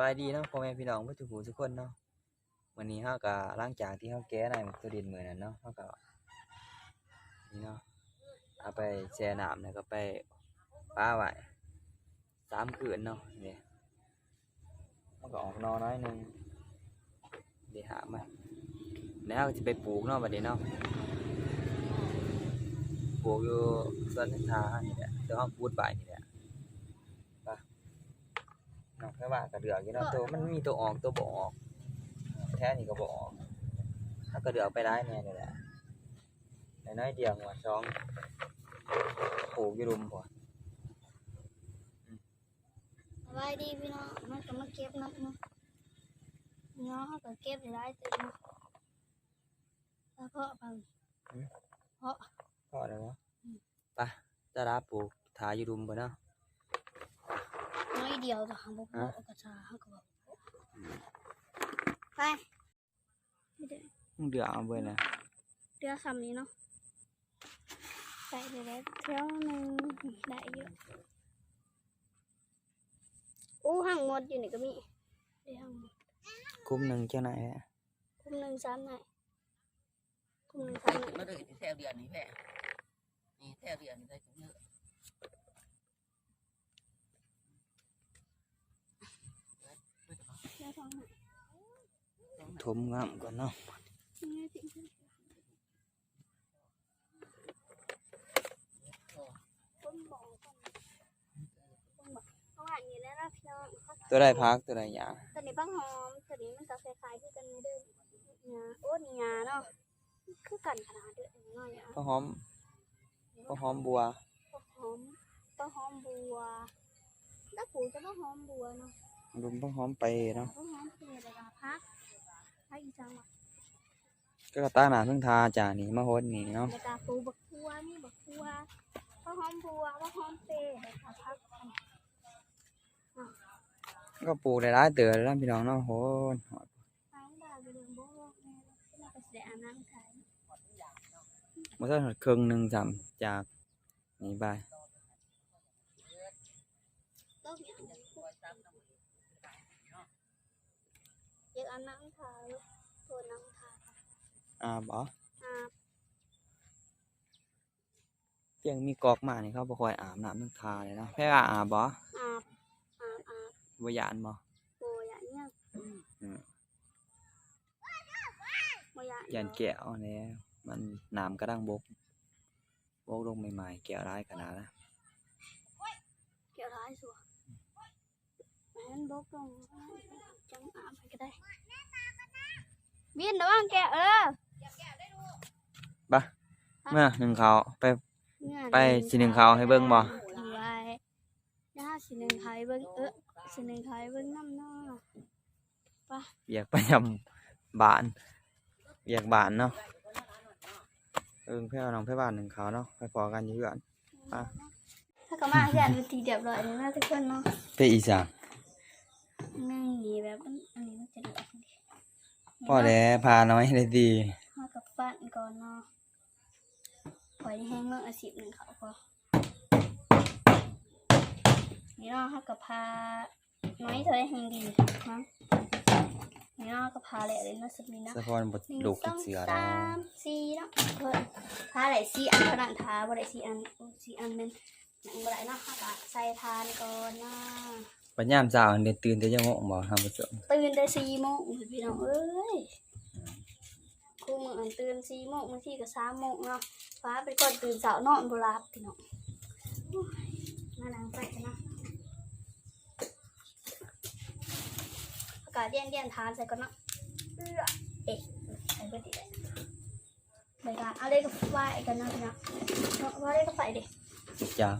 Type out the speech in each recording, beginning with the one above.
บายดีเนาะพ่อแม่พี่น้องเพื่ทุกผู้ทุกคนเนาะวันนี้เฮาก็หลังจากที่เฮาแก้ในตัวดินมือนั้นเนาะเฮาก็นี่เนาะเอาไปแช่น้ำแล้วก็ไปป้าไว้สามคืนเนาะนี่มันก็ออกนอน้อยหนึงเดี๋ยวหามาแล้วเราจะไปปลูกเนาะบัดนี้เนาะปลูกอยู่สวนทางนี่แหละเดี๋ยวเฮาพูดไปนี่แหละ นาะแค่ว่ากระเดือกอยู่เนาะตัวมันมีตัวออกตัวบ่ออก แท้นี่ก็บ่ออกถ้ากระเดือกไปได้แน่เลยแหละน้อยๆเดียวหัวช่องปลูกอยู่รุมพอสบายดีพี่น้องมันก็มาเก็บนักเนาะเนาะเขาก็เก็บได้เต็มแล้วก็ไปเพราะพอแล้วเนาะไปจะรับปลูกทาอยู่รุมบ่เนาะ น้อยเดียวแต่หางบกเพาะกระชาเขาก็บอกไปไม่ได้มึงเดือกเอาเบิ่นะเรือคำนี้เนาะใส่ไปแล้วเท่านึงได้เยอะอู้ห่างหมดอยู่นี่ก็มีเดี๋ยวห่างหมดคุ้มหนึงเจ้าไหนแหละคุมหนึ่งสามไหนคุมหนึ่งสามไหน nó được theo điện này về thì theo điện này cũng như ได้ท้องไหน ทมงามก่อนเนาะง่ายจริงคนบอกคนคนบอกเขาหวานอยู่แล้วนะพี่น้องเขาตัวใดพักตัวใดหยาตัวนี้บ้างหอมตัวนี้มันจะคล้ายๆคือกันเด้อยาโอ้นี่ยาเนาะคือกันขนาดเด้อน้อยอะข้าวหอมข้าวหอมบัวต้นหอมต้นหอมบัวแล้วปู่จะต้นหอมบัวเนาะรุมข้าวหอมไปเนาะต้นหอมเป็นอะไรกันพัก พักอีจังหวะก็กระตาหนาเพิ่งทาจ่านี่มาโฮดนี่เนาะแล้วก็ปูบักทัวมีบักทัวต้นหอมบัวต้นหอมเปรย์แล้วก็พักก็ปลูกได้หลายเตือแล้วนะพี่น้องเนาะโหทางดาวไปเดินโบ๊ะแม่แล้วก็เสียน้ำขายมันก็ครึ่งหนึงจำจากนี่ไป ต้นอย่างเดียว อยากเอาน้ำขายตัวน้ำขายอ่าบ่อ่าเตียงมีกอกมานี่เขาบ่ค่อยอาบน้ำทั้งทาเลยเนาะแพ้ว่าอาบบ่อาบอาบอาบบ่ยานบ่โบอย่างเนี้ยอืมโบอย่างยานแก้วเนี่ยมันน้ำกระดังบกบกลงใหม่ๆแก้วร้ายขนาดนะเกี่ยวร้ายสัว งั้นบอกตรงจังอาบไปก็ได้บินระวังแกเออเมื่อหนึ่งเขาวไปเงื่อนไปสิหนึ่งเขาให้เบิ่งบ่ไว้ย่าสิหนึ่งเขาให้เบิ่งเออสิหนึ่งเขาให้เบิ่งน้ำเนาะเบียกไปยำบานเบียกบานเนาะเอิงเพื่อน้องเพื่อบ้านหนึ่งเขาวเนาะไปพอกันอยู่เพื่อนอะถ้าก็มาเพื่อนเป็นทีเดียบร้อยเลยนะทุกคนเนาะไปอีสาน นั่งหนีแบบอันอันนี้มันจะเหลืออันนี้พ่อแหล้พาน้อยได้ดีมากับฟันก่อนเนาะปล่อยให้เมื่ออาสิบหนึ่งเขาพอนี่เนาะเขากับพาน้อยเธอได้แหงดีนะนี่เนาะก็พาแหละเลยเนาะสักนิดเนาะสะพอนบดหนึ่งลูกสกิอนงเสือสาแล้วมสี่เนาะเพิ่นพาไหลสี่อันเท่านั้นทาบ่ได้สี่อันโอ้สี่อันเป็นหนังบ่ได้เนาะค่ะก็ใส่ทานก่อนเนาะ ปัญญามเช้าเด็ตื่นแต่ยังโมงบ่ทำประจบตื่นแต่สี่โมงพี่น้องเอ้ยครูมืออันตื่นสี่โมงบางทีก็สามโมงเนาะฟ้าเป็นคนตื่นสาวนอนบ่หลับพี่น้องโอ้ยมานั่งไปกันนะอากาศเย็นเย็นๆทานใส่ก่อนเนาะเอื้อเอ๊ะใส่เบิดดีเลยใบกาเอาเลยก็ไหวกันเนาะพี่น้องเนาะว่าเลยก็ใส่ดิจ้า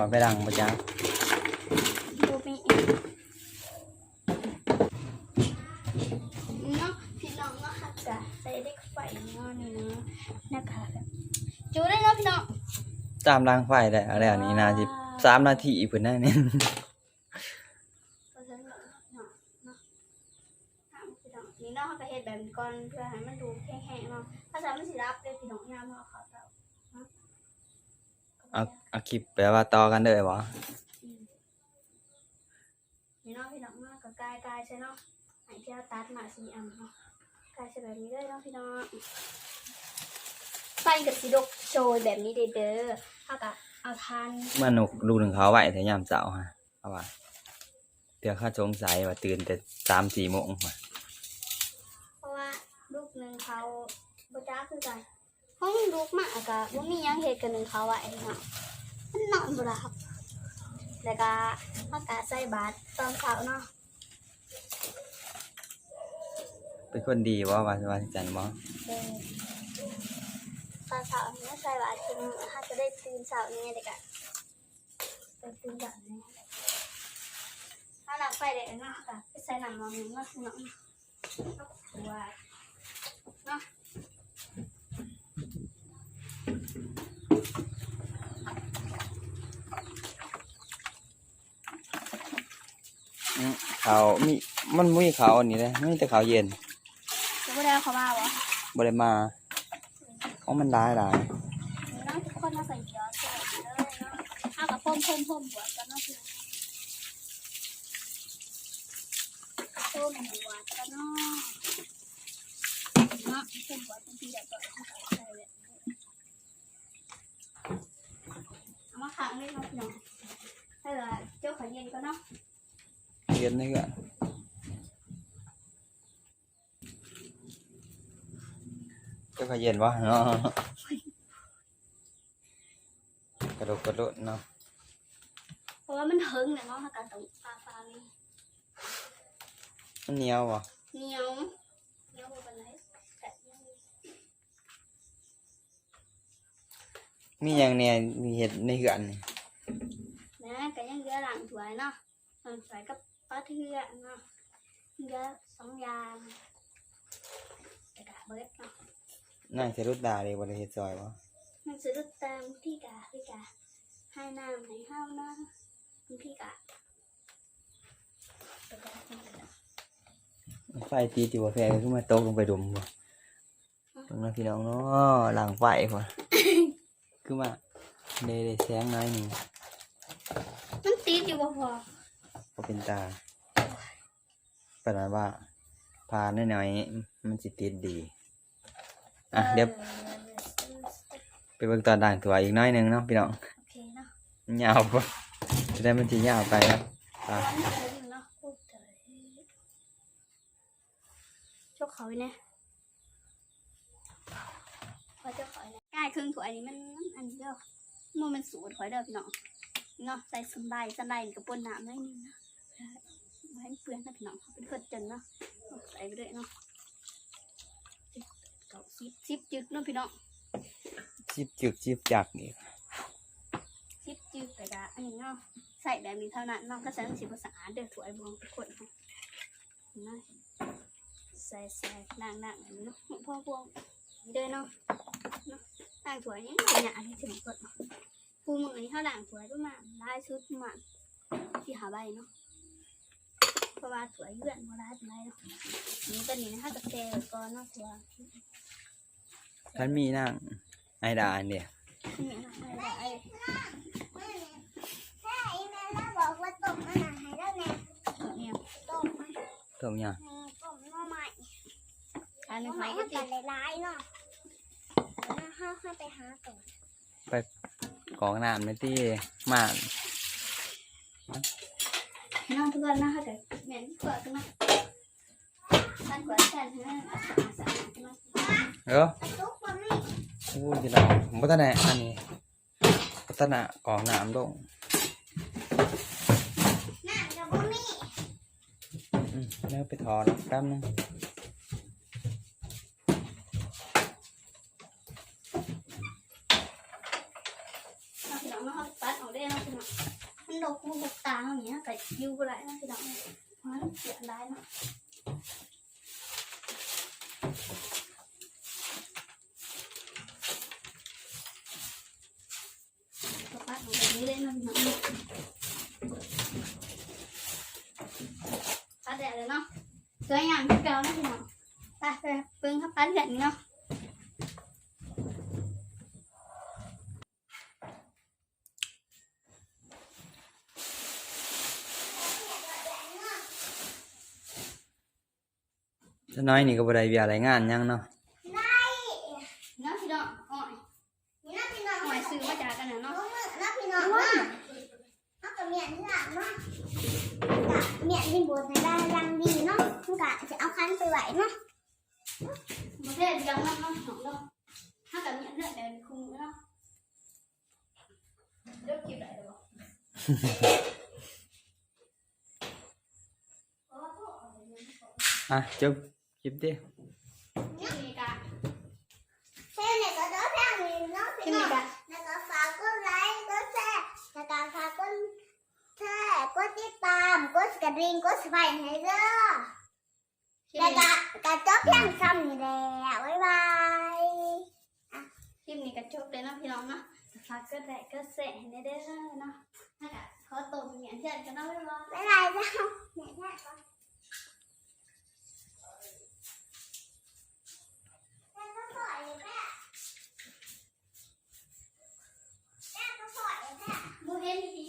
ขอไปดังปะจ้าดูมีอีกเนาะพี่น้องเนาะค่ะกะใส่เด็กไฟเนาะนี่เนาะนะคะจูได้เนาะพี่น้องตามรางไฟได้อะไรอันนี้นาสิสามนาทีเพิ่นได้เนี่ย คลิปแปลว่าต่อกันเด้อบ่อืมใช่เนาะให้ที่เราตัดมาสีอันเนาะกายใช้แบบนี้เลยเนาะพี่น้องไฟกับสีดกโชยแบบนี้เด้อเด้อถ้ากับเอาทานมันนกลูกหนึ่งเขาไหวแต่ยามเช้าฮะเอาว่าเดี๋ยวข้าสงสัยว่าตื่นแต่สามสี่โมงว่ะเพราะว่าลูกหนึ่งเขาบ่จ้าคือกันห้องลูกมากกะบ่มีหยังเหตุกันหนึ่งเขาไว้เนาะ มันนอนบ่หลับ แล้วก็อากาศใส่บาตรตอนเช้าเนาะเป็นคนดีว่าว่าว่าจันบ่เออตอนเช้าเนี่ยใส่บาตรคือถ้าจะได้ตื่นเช้านี้เด็กอะไปตื่นเช้านี้ถ้าหลังไปเด็กเนาะกะไปใส่หนังมองเนาะเนาะว่าเนาะ อืมเขามีมันมุ้ยเขาอันนี้เลยไม่แต่เขาเย็นจะบ่ได้เอาเขามาบ่บ่ได้มาเพราะมันร้ายหลายน้องทุกคนมาใส่เกี๊ยวใส่เลยเนาะเอากับพ่มพ่มพ่มหัวกันเนาะพี่พ่มหัวกันเนาะเนาะพ่มหัวเป็นทีเดียวก็เอาใส่แบบนี้เอามาขังเลยเนาะพี่น้องให้ละเจ้าขอเย็นก็เนาะ เย็นนี่ก็ก็เขาเย็นวะเนาะกระโดดกระโดดเนาะเพราะว่ามันเฮิงเนี่ยเนาะถ้าการตรงปลาปลานี่มันเหนียววะเหนียวเหนียวบ่เป็นไรแต่ยังมีอย่างเนี่ยมีเห็ดในเหือนนี่นะก็ยังเหลือหลังถวยเนาะหลังถวยกับ ปลาเทือเนาะเหลือสองอย่างแต่กะเบิดเนาะน่าจะรุดดาเลยบ่ได้เฮ็ดซอยวะมันซื้อตามที่กะที่กะให้น้ำให้ข้าวเนาะพี่กะแต่กะให้เนาะไฟตีติว่าแฟก็ขึ้นมาตกลงไปดุมบ่ตรงนั้นพี่น้องเนาะหลังไฟพุ่นคือมาเดได้แสงน้อยหนึงมันติดอยู่บ่พอ ก็เป็นตาแปลว่าพาน้อยๆมันสิติดดี อะเดี๋ยวออไปเบิ่งตอนด่างตัวอีกน้อยหนึงเนาะพี่น้องโอเคเนาะยาวปะจะได้มันจะยาวไปครับตออะนนี้เดี๋ยวเนาะพูดเถอะชกเขาไว้เนี่ยพอเจ้าเขาไว้เนี่ยใกล้ครึ่งถ้วยนี้มันอันเดียวมันมันสูตรถอยเด้อพี่น้องเนาะใส่สไลด์สไลด์กับปนน้ำหน่อยนึงนะ ไม่ให้เปื้อนนะพี่น้องเป็นเพื่อนจนเนาะเอาใส่ไปเลยเนาะเก้าสิบสิบจึกเนาะพี่น้องจิบจึกจิบจักอีกสิบจึกแต่ละอันนี้เนาะใส่แบบนี้เท่านั้นเนาะก็ใส่ต้องสิบภาษาเด้อถวยบวงทุกคนเนาะเนาะใส่ใส่นางนางอันนี้เนาะพ่อพวงเด้อเนาะเนาะล้างถวยนี่เป็นอย่างที่ถึงกดเนาะผู้มือนี้เขาล้างถวยประมาณลายชุดประมาณที่หาใบเนาะเพ ราะว่าถวยเลื่อนมาลายเป็นไรเนาะนี่ตัวนี้นะคะกับแกไว้ก่อนเนาะถวยท่านมีนั่งไอดาอันเดียนี่นะไม่ได้ใช่แม่เราบอกว่าตกอาหารให้แล้วไงเนี่ยตกมาตรงยังตกมาใหม่อันนี้มาหใหม่อยก็ก็ติตัดดหลายๆเนาะแล้วห้าค่อยไปหาต่อกองน้ำในที่มาก ให้น้องทุกคนนะคะแต่เหม็นกว่ากันนะท่านกว่าท่านนะอาสาอาสากันนะเออตุ๊กมันไม่พูดจะได้ผมก็ตะแหน่อันนี้พัฒนากองน้ำลงน่าจะบ่มีอืมแล้วไปถอดแล้วแป๊บนึงพี่น้องมาเขาตัดออกได้นะพี่น้องมัน ดอกหูดอกตาอย่างเงี้ยแต่ยูไรนะพี่น้องมันเสียไดายนะก็ตัดออกแบบนี้เลยนะพี่น้องตัดแดดเลยเนาะสวยงามที่เก่านะพี่น้องไปไปปึ้งครับตัดแดดนี้เนาะ ถ้า น้อยนี่ก็บ่ได้เวียอะไรงานหยังเนาะได้เนาะพี่น้องอ้อยนี่นะพี่น้องอ้อยซื้อมาจากกันน่ะน้อเนาะงมือนะพี่น้องนะเอากับเมียนี่ละเนาะกับเมียนี่บวชในได้รังดีเนาะมันกะจะเอาคันไปไหวเนาะประเทศยังเนาะเนาะเนาะถ้ากับเนี่ยเลือดแต่คุมเนาะเลือกกินได้หรออะจบ คลิปดิที่นี่กะเท่เนี่ยก็จะแพงนี่เนาะที่พี่น้นี่องกะแล้วก็ฝากกดไลค์กดแชร์แล้วก็ฝากกดแชร์กดติดตามกดกระดิ่งกดสไครต์ให้เด้อที่แล้วนี่ก็กระจบเพียงซ้ำนี่แหละบ๊ายบายที่นี่กะจบเลยเนาะพี่น้องเนาะฝากก็ได้ก็แสะให้ได้เด้อเนาะถ้ากะขอตัวเป็นอย่างเช่นกันเนาะบ๊ายบาย บ๊ายบายเจ้าแม่แม่ก่อน แม่ก็สอดเองแม่โมเห็นดี